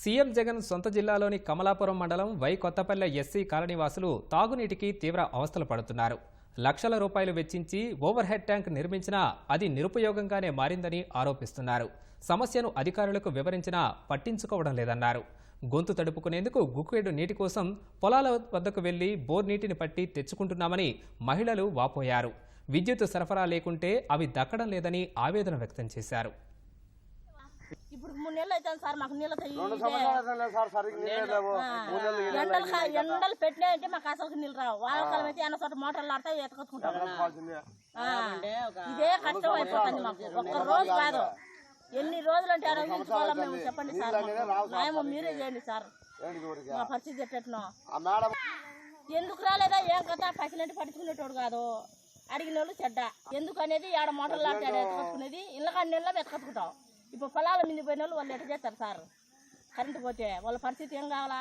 CM Jagan సొంత జిల్లాలోని కమలాపురం మండలం వై కొత్తపల్లె ఎస్సీ కాలనీవాసులు తాగునీటికి తీవ్ర అవస్థలు పడుతున్నారు. లక్షల రూపాయలు వెచ్చించి ఓవర్ హెడ్ ట్యాంక్ నిర్మించినా అది నిరుపయోగంగానే మారిందని ఆరోపిస్తున్నారు. సమస్యను అధికారులకు వివరించినా పట్టించుకోవడం లేదన్నారు. గొంతు తడుపుకునేందుకు గుక్కేడు నీటి కోసం పొలాల వద్దకు వెళ్ళి బోర్ నీటిని పట్టి తెచ్చుకుంటున్నామని మహిళలు వాపోయారు. విద్యుత్ సరఫరా లేకుంటే అవి దక్కడం లేదని ఆవేదన వ్యక్తం చేశారు. ఇప్పుడు మూడు నెలలు అవుతుంది సార్ మాకు నీళ్ళు ఎండలు ఎండలు పెట్టినాయంటే మాకు అసలు నీళ్ళు రావు. వానకాలం అయితే ఎన్న చోట మోటార్లు ఆడతాయి ఎత్తుకొచ్చుకుంటాం కావాల్సిందే. ఆ, ఇదే కష్టం అయిపోతుంది మాకు. ఒక్క రోజు కాదు. ఎన్ని రోజులు అంటే ఆరోగ్యించుకోవాలా మేము. చెప్పండి సార్. న్యాయం మీరే చేయండి సార్. మా పరిస్థితి ఎట్టెట్నో ఆ మేడం ఎందుకు రాలేదా? ఏం కదా పసినట్టు పట్టుకునేటోడు కాదు. అడిగిన వాళ్ళు చెడ్డ. ఎందుకు అనేది ఆడ మోటార్లు ఆడితే ఆడ ఎత్తుకొచ్చుకునేది ఇళ్ళ కాడి నీళ్ళ ఎత్తుకొచ్చుకుంటాం ఇప్పుడు పొలాల మింది పోయిన వాళ్ళు వాళ్ళు ఎట్ట చేస్తారు సార్? కరెంటు పోతే వాళ్ళ పరిస్థితి ఏం కావాలా?